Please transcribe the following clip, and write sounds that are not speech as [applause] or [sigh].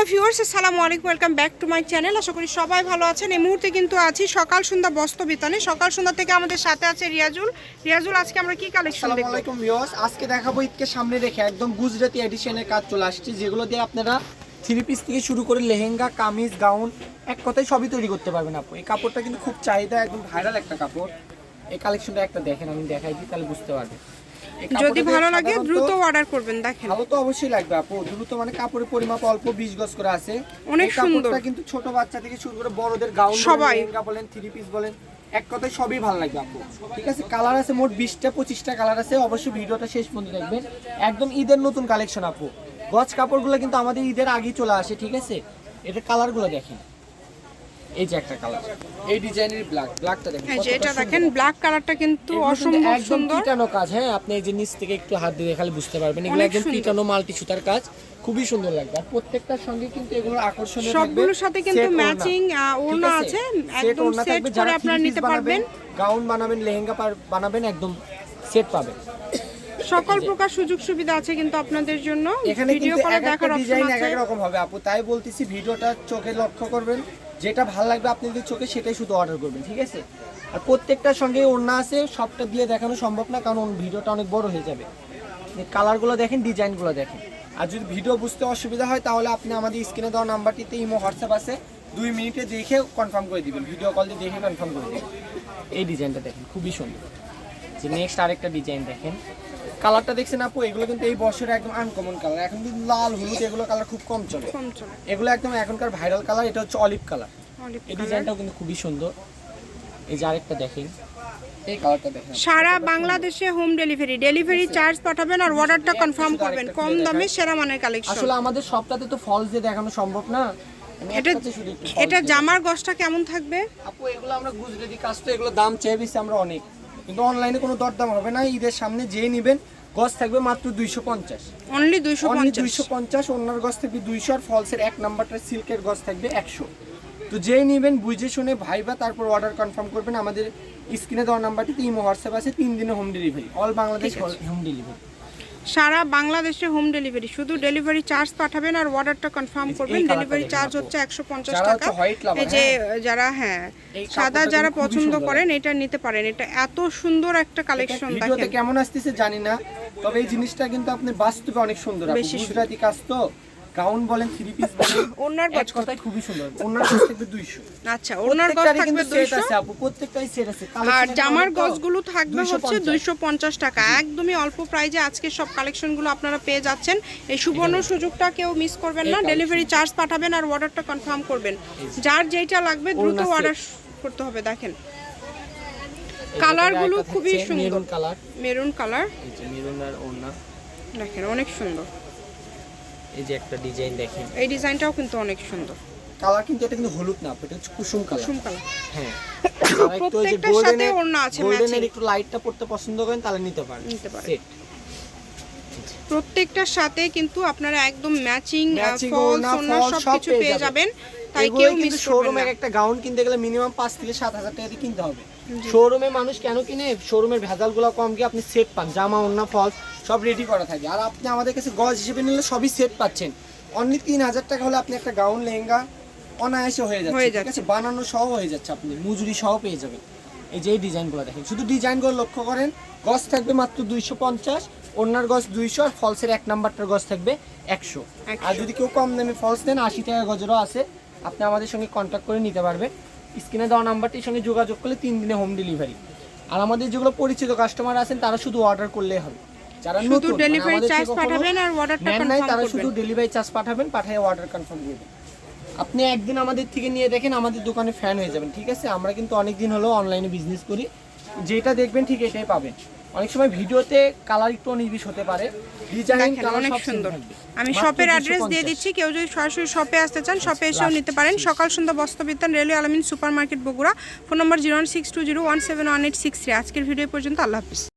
Hello viewers আসসালামু আলাইকুম welcome back to my channel আশা করি সবাই ভালো আছেন। এই মুহূর্তে কিন্তু আছি সকাল সন্ধ্যা বস্ত্র বিতানে সকাল সন্ধ্যা থেকে আমাদের সাথে আছে রিয়াজুল। রিয়াজুল আজকে আমরা কি কালেকশন দেখব? আলাইকুম ভিউয়ার্স আজকে দেখাবো ঈদকে সামনে রেখে একদম গুজরাটি এডিশনের কাজ চলে আসছে যেগুলো দিয়ে আপনারা থ্রি পিস থেকে শুরু করে লেহেঙ্গা কামিজ গাউন এক কথায় সবই তৈরি করতে পারবেন আপু। এই কাপড়টা কিন্তু খুব চাহিদা একদম ভাইরাল একটা কাপড়। এই কালেকশনটা একটা দেখেন আমি দেখাই দিই তাহলে বুঝতে পারবেন। যদি ভালো লাগে দ্রুত অর্ডার করবেন দেখেন। ভালো তো অবশ্যই লাগবে আপু। দ্রুত মানে কাপড়ের পরিমাপ অল্প বিশ গজ করে আছে। অনেক সুন্দর। কিন্তু ছোট বাচ্চা থেকে শুরু করে বড়দের গাউন সবাই। বলেন থ্রি পিস বলেন এক কথায় সবই ভালো লাগবে আপু। ঠিক আছে কালার আছে মোট বিশটা পঁচিশটা কালার আছে। অবশ্যই ভিডিওটা শেষ পর্যন্ত দেখবেন। একদম ঈদের নতুন কালেকশন আপু। গজ কাপড়গুলো কিন্তু আমাদের ঈদের আগেই চলে আসে ঠিক আছে? এটা কালারগুলো দেখেন। এই যে একটা কালার এই ডিজাইনের ব্ল্যাক ব্ল্যাকটা দেখেন এই যে কতটা এটা দেখেন ব্ল্যাক কালারটা কিন্তু এগুলো অসম্ভব সুন্দর। পিটানো কাজ হ্যাঁ? আপনি এই যে নিচ থেকে একটু হাত দিয়ে দেখালে বুঝতে পারবেন। এগুলো একদম। পিটানো মাল্টি সুতার কাজ। খুবই সুন্দর লাগবে। আর প্রত্যেকটার সঙ্গে কিন্তু এগুলোর আকর্ষণ সবগুলোর সাথে কিন্তু ম্যাচিং ওড়না আছে? একদম সেট করে আপনারা নিতে পারবেন। গাউন বানাবেন লেহেঙ্গা পার- বানাবেন একদম সেট পাবেন। সকল প্রকার সুযোগ সুবিধা আছে কিন্তু আপনাদের জন্য। ভিডিও একটা দেখার অপশন ডিজাইন এক আছে। এক রকম হবে। আপু তাই বলতেছি ভিডিওটা চোখে লক্ষ্য করবেন। যেটা ভালো লাগবে আপনি যদি চোখে সেটাই শুধু অর্ডার করবেন, ঠিক আছে? আর প্রত্যেকটার সঙ্গে ওড়না আছে, সবটা দিয়ে দেখানো সম্ভব না, কারণ ভিডিওটা অনেক বড় হয়ে যাবে। কালারগুলো দেখেন ডিজাইনগুলো দেখেন। আর যদি ভিডিও বুঝতে অসুবিধা হয়, তাহলে আপনি আমাদের স্ক্রিনে দেওয়া নাম্বারটিতে ইমো, হোয়াটসঅ্যাপ আছে। দুই মিনিটে দেখে কনফার্ম করে দিবেন ভিডিও কল দিয়ে দেখে কনফার্ম করে দেবেন। এই ডিজাইনটা দেখেন, খুবই সুন্দর। যে নেক্সট আরেকটা ডিজাইন দেখেন। কালারটা দেখছেন আপু এগুলো কিন্তু এই বছরের একদম আনকমন কালার এখন কিন্তু লাল হলুদ এগুলো কালার খুব কম চলে। এগুলো একদম এখনকার ভাইরাল কালার এটা হচ্ছে অলিভ কালার এই ডিজাইনটাও কিন্তু খুবই সুন্দর। এই যে আরেকটা দেখেন সারা বাংলাদেশে হোম ডেলিভারি ডেলিভারি চার্জ পাঠাবেন আর অর্ডারটা কনফার্ম করবেন। কম দামে সেরা মানের কালেকশন আসলে আমাদের সবটাতে তো ফলস দিয়ে দেখানো সম্ভব না। এটা এটা জামার গসটা কেমন থাকবে? আপু এগুলো আমরা গুজরাটি কাজ তো এগুলো দাম চেয়ে বেশি আমরা অনেক। কিন্তু অনলাইনে কোনো দরদাম হবে না ঈদের সামনে যেই নেবেন গছ থাকবে মাত্র দুইশো পঞ্চাশ। অনলি দুইশো দুইশো পঞ্চাশ অন্যার গছ থাকবে দুইশো আর ফলসের এক নাম্বারটা সিল্কের গছ থাকবে একশো। তো যেই নেবেন বুঝে শুনে ভাই বা তারপর অর্ডার কনফার্ম করবেন। আমাদের স্ক্রিনে দেওয়ার নাম্বারটি ইমো হোয়াটসঅ্যাপ আছে তিন দিনে home delivery all Bangladesh home delivery সারা বাংলাদেশে হোম ডেলিভারি শুধু ডেলিভারি চার্জ পাঠাবেন আর অর্ডারটা কনফার্ম করবেন। ডেলিভারি চার্জ হচ্ছে একশো পঞ্চাশ টাকা। এই যে হ্যাঁ। যারা হ্যাঁ সাদা যারা পছন্দ করেন এটা নিতে পারেন। এটা এত সুন্দর একটা কালেকশন দেখেন। কেমন আসতেছে জানি না তবে এই জিনিসটা কিন্তু আপনি বাস্তবে অনেক সুন্দর বেশি সুন্দর। গুজরাটি কাজ তো। গাউন বলেন থ্রি পিস বলেন [laughs] ওনার গজ? কথায় খুবই সুন্দর। ওনার গজ থাকবে দুইশো। আচ্ছা ওনার গজ থাকবে কিন্তু set দুইশো? আছে আপু প্রত্যেকটাই সেট আছে। আর জামার গজগুলো থাকবে হচ্ছে দুইশো পঞ্চাশ টাকা। একদমই অল্প প্রাইজে আজকে সব কালেকশনগুলো আপনারা পেয়ে যাচ্ছেন। এই সুবর্ণ সুযোগটা কেউ মিস করবেন না। ডেলিভারি চার্জ পাঠাবেন আর অর্ডারটা কনফার্ম করবেন। যার যেটা লাগবে দ্রুত অর্ডার করতে হবে দেখেন। কালারগুলো খুবই সুন্দর। Maroon colour maroon colour maroon আর ওড়না। দেখেন অনেক সুন্দর। এই যে একটা ডিজাইন দেখেন। এই ডিজাইনটাও কিন্তু অনেক সুন্দর। কালার কিন্তু এটা কিন্তু হলুদ না এটা হচ্ছে কুসুম কালার। কুসুম কালার। হ্যাঁ। [coughs] প্রত্যেকটার সাথে গোল্ডেনের ওড়না আছে গোল্ডেনের matching। একটু লাইটটা পড়তে পছন্দ করেন তাহলে নিতে পারেন। নিতে পারেন। Set। প্রত্যেকটার সাথে কিন্তু আপনারা একদম ম্যাচিং ফলস ওড়না, ওড়না falls সব সব কিছু পেয়ে যাবেন। তাই কেউ কিন্তু মিস করবেন শোরুমের একটা গাউন কিনতে গেলে মিনিমাম পাঁচ থেকে সাত হাজার টাকা দিয়ে কিনতে হবে। শোরুমে মানুষ কেন কিনে? শোরুমের ভেজালগুলো কম কি আপনি সেট পান। জামা ওড়না ফলস সব রেডি করা থাকে। আর আপনি আমাদের কাছে গজ হিসেবে নিলে সবই সেট পাচ্ছেন। অনলি তিন হাজার টাকা হলে আপনি একটা গাউন লেহেঙ্গা অনায়াসে হয়ে যাচ্ছে। ঠিক আছে? বানানো সহ হয়ে যাচ্ছে আপনি মজুরি সহ পেয়ে যাবেন। এই যে এই ডিজাইনগুলো দেখেন। শুধু ডিজাইনগুলো লক্ষ্য করেন। গজ থাকবে মাত্র দুইশো পঞ্চাশ ওনার গজ দুইশো আর ফলসের এক নাম্বারটার গজ থাকবে একশো। 100 আর যদি কেউ কম দামে ফলস দেন আশি টাকা গজেরও আছে। আপনি আমাদের সঙ্গে কন্ট্যাক্ট করে নিতে পারবেন। স্ক্রিনে দেওয়া নাম্বারটির সঙ্গে যোগাযোগ করলে তিন দিনে হোম ডেলিভারি আর আমাদের যেগুলো পরিচিত কাস্টমার আছেন তারা শুধু অর্ডার করলেই হবে। যারা শুধু ডেলিভারি মানে কখনো পাঠাবেন আর অর্ডারটা কনফার্ম তারা শুধু ডেলিভারি চার্জ পাঠাবেন পাঠিয়ে অর্ডার কনফার্ম দিয়ে দেবেন। আপনি একদিন আমাদের থেকে নিয়ে দেখেন আমাদের দোকানে ফ্যান হয়ে যাবেন ঠিক আছে? আমরা কিন্তু অনেক দিন হলো অনলাইনে বিজনেস করি। যেটা দেখবেন ঠিক এটাই পাবেন। অনেক সময় ভিডিওতে কালার একটু অনিবিশ হতে পারে। ডিজাইন কালার অনেক সুন্দর। আমি শপের অ্যাড্রেস দিয়ে দিচ্ছি কেউ যদি সরাসরি শপে আসতে চান শপে এসেও নিতে পারেন। সকাল সন্ধ্যা বস্ত্রবিতান railway Alamin super market Bogura. Phone number zero one six two zero one seven one eight six three আজকের ভিডিও পর্যন্ত আল্লাহ হাফিজ।